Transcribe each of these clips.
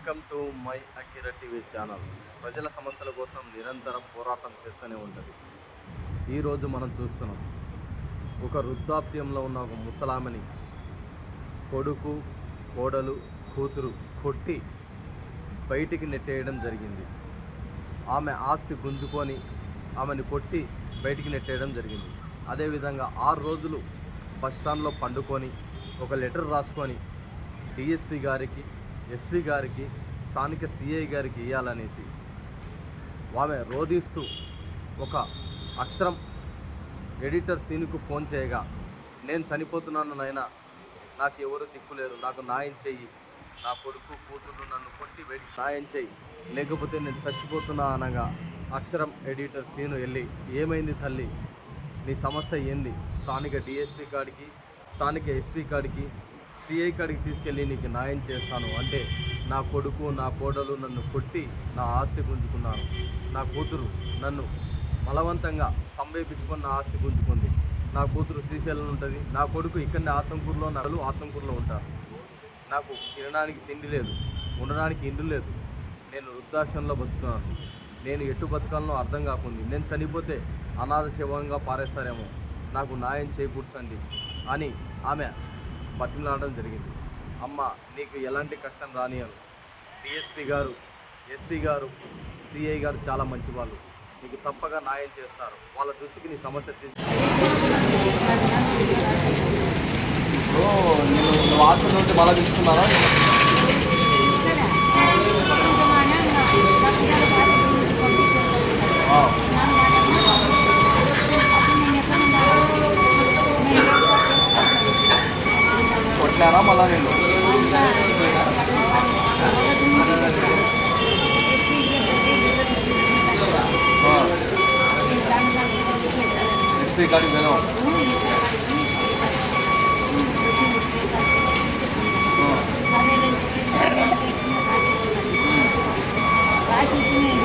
Welcome to my Akira TV channel. ప్రజల సమస్యల కోసం నిరంతరం పోరాటం చేస్తూనే ఉంటుంది. ఈరోజు మనం చూస్తున్నాం ఒక వృద్ధాప్యంలో ఉన్న ఒక ముసలామని కొడుకు కోడలు కూతురు కొట్టి బయటికి నెట్టేయడం జరిగింది. ఆమె ఆస్తి గుంజుకొని ఆమెని కొట్టి బయటికి నెట్టేయడం జరిగింది. అదేవిధంగా ఆరు రోజులు బస్ స్టాండ్లో పండుకొని ఒక లెటర్ రాసుకొని డిఎస్పి గారికి ఎస్పీ గారికి స్థానిక సిఐ గారికి ఇవ్వాలనేసి ఆమె రోధిస్తూ ఒక అక్షరం ఎడిటర్ సీనుకు ఫోన్ చేయగా నేను చనిపోతున్నాను నాయన. నాకు ఎవరు దిక్కులేరు నాకు న్యాయం చెయ్యి. నా కొడుకు కూతురు నన్ను కొట్టి వెడి న్యాయం చెయ్యి. లేకపోతే నేను చచ్చిపోతున్నా అనగా అక్షరం ఎడిటర్ సీను వెళ్ళి ఏమైంది తల్లి? నీ సమస్య ఏంది? స్థానిక డిఎస్పీ కాడికి స్థానిక ఎస్పీ కాడికి సిఐ కాడికి తీసుకెళ్ళి నీకు న్యాయం చేస్తాను అంటే నా కొడుకు నా కోడలు నన్ను కొట్టి నా ఆస్తి గుంజుకున్నారు. నా కూతురు నన్ను బలవంతంగా సంవేపించుకొని నా ఆస్తి గుంజుకుంది. నా కూతురు శ్రీశైలం ఉంటుంది. నా కొడుకు ఇక్కడనే ఆత్మకూరులో నగలు ఆత్మకూరులో ఉంటారు. నాకు తినడానికి తిండి లేదు. ఉండడానికి ఇండు లేదు. నేను వృద్ధాశ్రమంలో బతుకుతున్నాను. నేను ఎటు బతకాలనో అర్థం కాకుంది. నేను చనిపోతే అనాథ శవంగా పారేస్తారేమో. నాకు న్యాయం చేకూర్చండి అని ఆమె బతిమలాడడం జరిగింది. అమ్మ నీకు ఎలాంటి కష్టం రానియను డిఎస్పి గారు ఎస్పీ గారు సిఐ గారు చాలా మంచి వాళ్ళు నీకు తప్పగా న్యాయం చేస్తారు. వాళ్ళ దృష్టికి నీ సమస్య ఇప్పుడు నేను నువ్వు నుండి మళ్ళీ తీసుకున్నారా? కొట్టినారా మళ్ళా నేను ఎస్పీ కాడికి వెళ్ళాం రాసి ఇచ్చినవి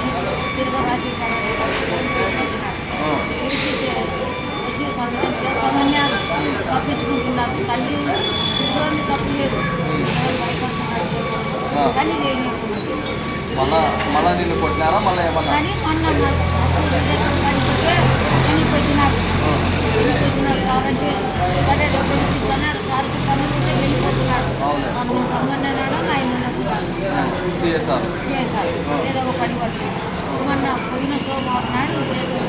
తిరగ రాసి తప్పించుకుంటున్నారు తల్లి పిల్లలు తప్పు లేదు కానీ మళ్ళా మళ్ళా నిన్ను కొట్టినారా? మళ్ళీ ఏమన్నా? కానీ మొన్న పడిపోతే వెనక్కి వచ్చినారు. వెనక్కి వచ్చినారు కాబట్టి సరే డబ్బులు ఇస్తున్నాడు సార్కి పని ఉంటే వెళ్ళిపోతున్నాడు అవునులే. మనం రమ్మన్నాడు ఆయన సిఎస్ఆర్. ఏదో ఒక పని మొన్న పోయిన సోమవారం నాడు రేపు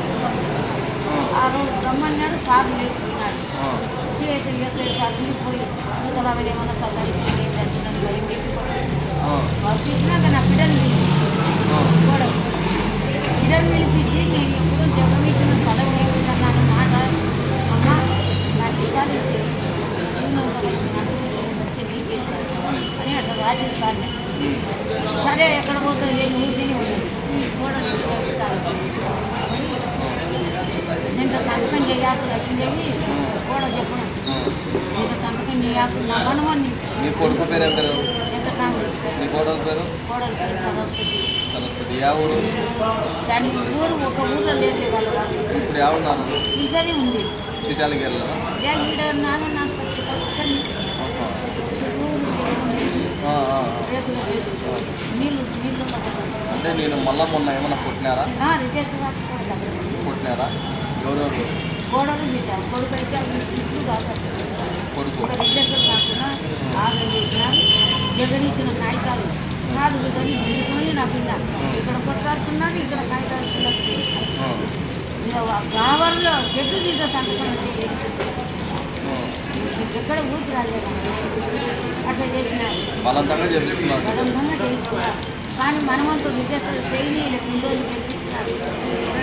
ఆ. రోజు రమ్మన్నాడు సార్ నేర్చుకున్నాడు సిఎస్ఐ ఎస్ఐ సార్ పోయి ముసలామె ఏమన్నా సతాయించి వాళ్ళు తీసినాక నా బిడ్డను పిలిపించి బిడ్డను పిలిపించి నేను ఎప్పుడు జగమిచ్చిన స్థలం ఏమిటన్నాను మాట అమ్మ నాకు ఈసారి అని అట్లా రాసిన సార్ సరే ఎక్కడ పోతుంది చెప్తాను నేను సంతకం చేయాలి లక్ష్మీదేవి కూడా చెప్పను? నేను సంతకం చేయాలి నా కొడుకు పేరు ఏం పేరు? వెంకటరాముడు నీ కోడల పేరు? కోడలు పేరు సరస్వతి. సరస్వతి. యా ఊరు? దాని ఊరు ఒక ఊర్లో లేదు వాళ్ళ. వాళ్ళు ఇప్పుడు యా ఉన్నారు ఇంట్లోనే ఉంది. చిటాలకి వెళ్ళారా? ఏ ఈడ నాగన్న ఆసుపత్రి పక్కన చెరువులు చెరువులు రేకుల చెరువు నీళ్ళు. అంటే నేను మళ్ళా మొన్న ఏమన్నా కొట్టినారా? దగ్గర కొట్టినారా? ఎవరెవరు? కోడలు బిడ్డ కొడుకు అయితే ఇట్లు ఒక రిజిస్టర్ కాకుండా ఆగం చేసినారు జగనిచ్చిన కాగితాలు. కాదు కానీ బిల్లుకొని నా బిడ్డ. ఇక్కడ కొట్లాడుతున్నాను ఇక్కడ కాగితాలు గావర్లో చెట్టు తింటే సంతకం ఎక్కడ ఊపి రాలేదు అట్లా చేసినారు బలవంతంగా చేయించుకున్నారు. కానీ మనమంతా రిజిస్టర్ చేయని లేక రోజులు గెలిపించినారు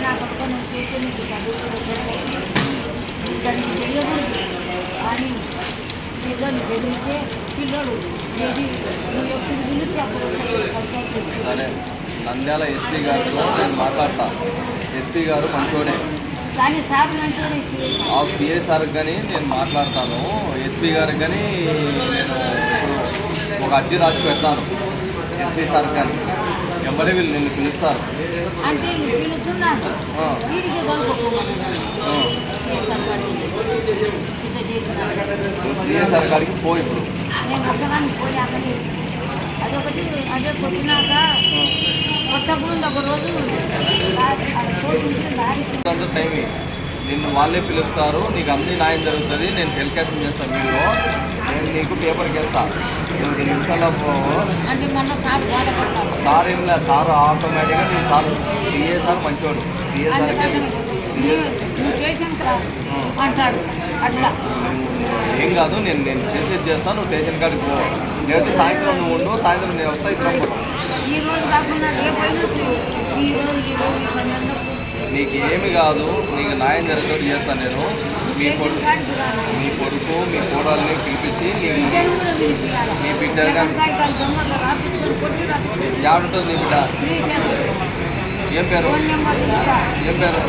నాకు ఒక్క నువ్వు చేస్తే నీకు చదువుకుని దానికి చేయకూడదు కానీ పిల్లలు గెలిస్తే పిల్లలు ఏది నువ్వు ఎప్పుడు పిలిచి అప్పుడు. సరే నంద్యాల ఎస్పీ గారితో నేను మాట్లాడతా. ఎస్పీ గారు మంచోడే. కానీ సార్ ఆ సిఐ సార్కి కానీ నేను మాట్లాడతాను. ఎస్పీ గారికి కానీ నేను ఇప్పుడు ఒక అర్జీ రాసి పెడతాను. ఎస్పీ సార్కి కానీ. వెంబడే వీళ్ళు నిన్ను పిలుస్తారు. అంటే నువ్వు పిలుచున్నాడు ఆ, వీడికి కలుపుకోమని ఆ. చేశాను వాడు ఇట్లా చేసినాడు నువ్వు సిఐ సార్ కాడికి పో ఇప్పుడు. నేను ఒక్కదాన్ని పోయాకని అదొకటి అదే కొట్టినాక కొట్టకముందు ఒక రోజు. టైం. నిన్ను వాళ్ళే పిలుస్తారు నీకు అన్ని న్యాయం జరుగుతుంది నేను టెలికాస్ట్ చేస్తాను మీరు నేను నీకు పేపర్కి వెళ్తా ఎనిమిది నిమిషాల్లో అంటే మళ్ళీ సార్ సార్ ఏం లేదు సార్ ఆటోమేటిక్గా నీ సార్ సిఏ సార్ మంచివాడు సిఏ అందుకని నువ్వు అంటాడు. అట్లా. ఏం కాదు నేను నేను చేసేది చేస్తాను నువ్వు స్టేషన్ కాడికి పో. లేకపోతే సాయంత్రం నువ్వు ఉండు సాయంత్రం నేను వస్తా ఈ రోజు కాకుండా రేపైనా సరే, ఈ రోజు ఈ రోజు ఈ పని అన్నప్పుడు నీకు ఏమి కాదు నీకు న్యాయం జరిగేటట్టు చేస్తాను నేను. మీ కొడుకు. మీ కొడుకు మీ కోడల్ని పిలిపించి కొట్టి రాపించుకొని యాడుంటుంది నీ బిడ్డ. ఏం పేరు? ఏం పేరు?